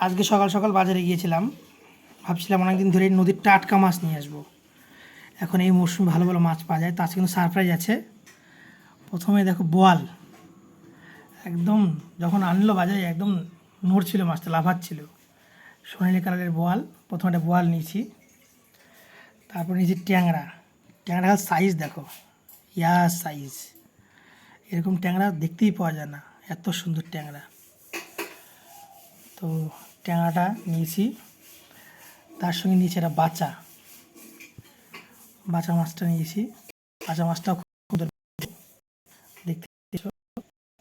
আজকে সকাল সকাল বাজারে গিয়েছিলাম। ভাবছিলাম অনেকদিন ধরে নদীর টাটকা মাছ নিয়ে আসব। এখন এই মরশুমে ভালো ভালো মাছ পাওয়া যায়। তার কিন্তু সারপ্রাইজ আছে। প্রথমে দেখো বোয়াল। একদম যখন আনলো বাজারে একদম নড়ছিল মাছটা, লাফাচ্ছিল। সোনালি কালারের বোয়াল। প্রথমে একটা বোয়াল নিয়েছি। তারপর নিয়েছি ট্যাংরা। ট্যাংরার সাইজ দেখো। ইয়া সাইজ এরকম ট্যাংরা দেখতেই পাওয়া যায় না। এত সুন্দর ট্যাংরা। তো ট্যাঙাটা নিয়েছি। তার সঙ্গে নিয়েছি একটা বাচ্চা। বাচ্চা মাছটা নিয়েছি। বাচ্চা মাছটাও খুব সুন্দর। দেখতে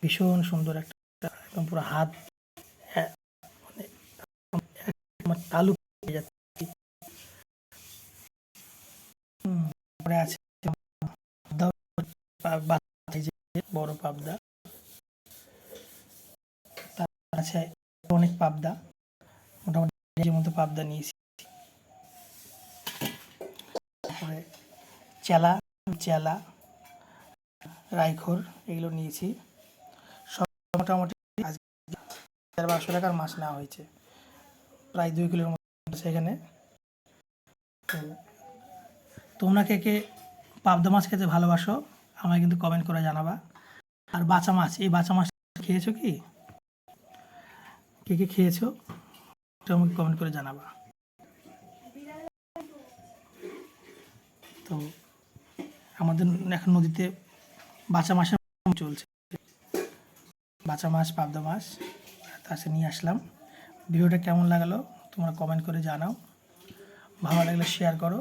ভীষণ সুন্দর একটা একদম পুরো হাত হ্যাঁ, মানে তালু তারপরে আছে বড় পাবদা। তারপর আছে অনেক পাবদা। মোটামুটি যে মতো পাবদা নিয়েছি। তারপরে চেলা চেলা, রাইখোর এগুলো নিয়েছি। সব মোটামুটি আজকে বারোশো টাকার মাছ নেওয়া হয়েছে। প্রায় দুই কিলোর মতো তো তোমরা কে কে পাবদা মাছ খেতে ভালোবাসো, আমায় কিন্তু কমেন্ট করে জানাবা। আর বাঁচা মাছ, এই বাঁচা মাছ খেয়েছো কি? কে কে খেয়েছো? ওটা আমাকে কমেন্ট করে জানাবা। তো আমাদের এখন নদীতে বাঁচা মাছের চলছে। বাঁচা মাছ, পাবদা মাছ তার নিয়ে আসলাম। ভিডিওটা কেমন লাগালো তোমরা কমেন্ট করে জানাও। ভালো লাগলে শেয়ার করো।